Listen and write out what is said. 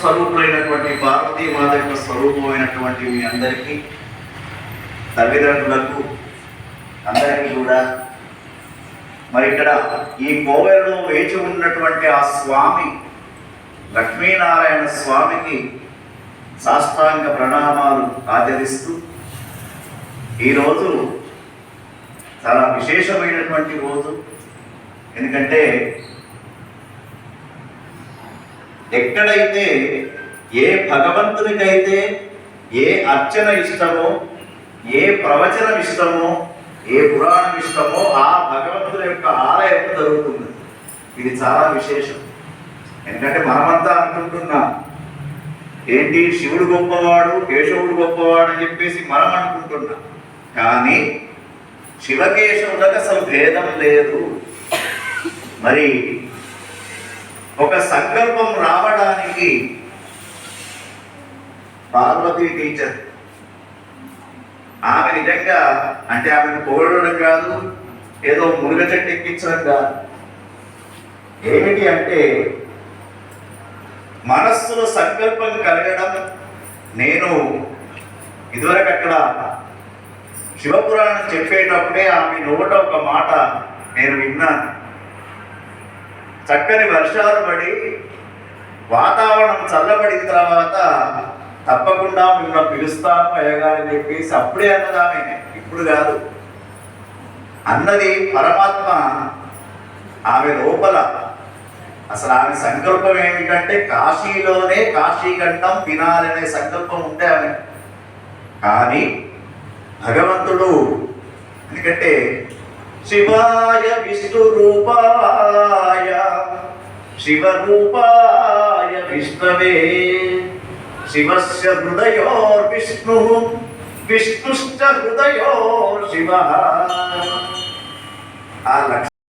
స్వరూపులైనటువంటి భారతీయ మాత యొక్క స్వరూపమైనటువంటి మీ అందరికీ తల్లిదండ్రులకు అందరికీ కూడా. మరి ఇక్కడ ఈ కోవెలలో వేచి ఉన్నటువంటి ఆ స్వామి లక్ష్మీనారాయణ స్వామికి సాష్టాంగ ప్రణామాలు ఆచరిస్తూ ఈరోజు చాలా విశేషమైనటువంటి రోజు. ఎందుకంటే ఎక్కడైతే ఏ భగవంతునికైతే ఏ అర్చన ఇష్టమో ఏ ప్రవచనం ఇష్టమో ఏ పురాణం ఇష్టమో ఆ భగవంతుని యొక్క ఆలయం జరుగుతుంది ఇది చాలా విశేషం. ఎందుకంటే మనమంతా అనుకుంటున్నాం ఏంటి శివుడు గొప్పవాడు కేశవుడు గొప్పవాడు అని చెప్పేసి మనం అనుకుంటున్నాం. కానీ శివకేశవులకు అసలు భేదం లేదు. మరి ఒక సంకల్పం రావడానికి పార్వతీ టీచర్. ఆమె నిజంగా అంటే ఆమెను పొగడడం కాదు ఏదో మురుగ చెట్టు ఎక్కించడం కాదు. ఏమిటి అంటే మనస్సులో సంకల్పం కలగడం నేను ఇదివరకు అక్కడ శివపురాణం చెప్పేటప్పుడే ఆమె నోట ఒక మాట నేను విన్నాను. చక్కని వర్షాలు పడి వాతావరణం చల్లబడిన తర్వాత తప్పకుండా మిమ్మల్ని పిలుస్తాము అయ్యగారని చెప్పేసి అప్పుడే అన్నదామే ఇప్పుడు కాదు. అన్నది పరమాత్మ ఆమె లోపల. అసలు ఆమె సంకల్పం ఏమిటంటే కాశీలోనే కాశీఖండం వినాలనే సంకల్పం ఉండే ఆమె. కానీ భగవంతుడు ఎందుకంటే శివాయ విష్ణు రూపాయ శివ రూపాయ విష్ణవే. శివస్య హృదయోర్ విష్ణు విష్ణుశ్చ హృదయో శివ ఆ